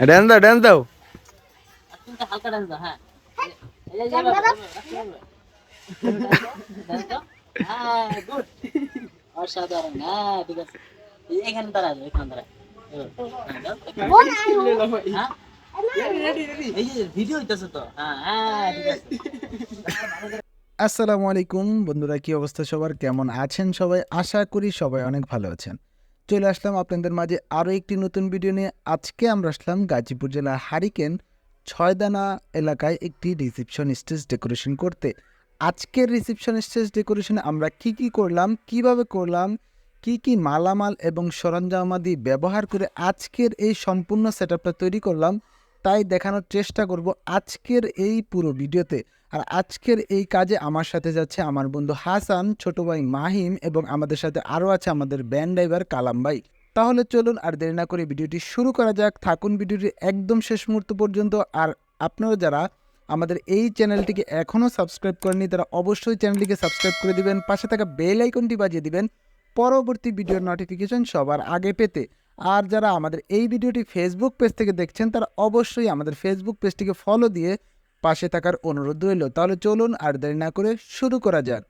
Dance দাও dance দাও। হালকা হ্যাঁ। হ্যাঁ। অসাধারণ হ্যাঁ ঠিক আছে। এখানে দাঁড়া এখানে দাঁড়া হ্যাঁ। হ্যাঁ? হ্যাঁ হ্যাঁ আসসালামু আলাইকুম বন্ধুরা কি অবস্থা সবার? কেমন আছেন সবাই? আশা করি সবাই অনেক ভালো আছেন। চলে আসলাম আপনাদের মাঝে আরও একটি নতুন ভিডিও নিয়ে। আজকে আমরা আসলাম গাজীপুর জেলার হারিকেন ছয়দানা এলাকায় একটি রিসেপশন স্টেজ ডেকোরেশন করতে। আজকের রিসেপশন স্টেজ ডেকোরেশনে আমরা কি কি করলাম, কীভাবে করলাম, কি কি মালামাল এবং সরঞ্জামাদি ব্যবহার করে আজকের এই সম্পূর্ণ সেটআপটা তৈরি করলাম, তাই দেখানোর চেষ্টা করব আজকের এই পুরো ভিডিওতে। আর আজকের এই কাজে আমার সাথে যাচ্ছে আমার বন্ধু হাসান, ছোট ভাই মাহিম এবং আমাদের সাথে আরও আছে আমাদের ব্যান্ড ড্রাইভার কালাম ভাই। তাহলে চলুন আর দেরি না করে ভিডিওটি শুরু করা যাক। থাকুন ভিডিওটি একদম শেষ মুহূর্ত পর্যন্ত। আর আপনারা যারা আমাদের এই চ্যানেলটিকে এখনও সাবস্ক্রাইব করেনি তারা অবশ্যই চ্যানেলটিকে সাবস্ক্রাইব করে দিবেন, পাশে থাকা বেল আইকনটি বাজিয়ে দিবেন। পরবর্তী ভিডিওর নোটিফিকেশন সবার আগে পেতে। আর যারা আমাদের এই ভিডিওটি ফেসবুক পেজ থেকে দেখছেন, তারা অবশ্যই আমাদের ফেসবুক পেজটিকে ফলো দিয়ে পাশে থাকার অনুরোধ রইল তাহলে চলুন আর দেরি না করে শুরু করা যাক।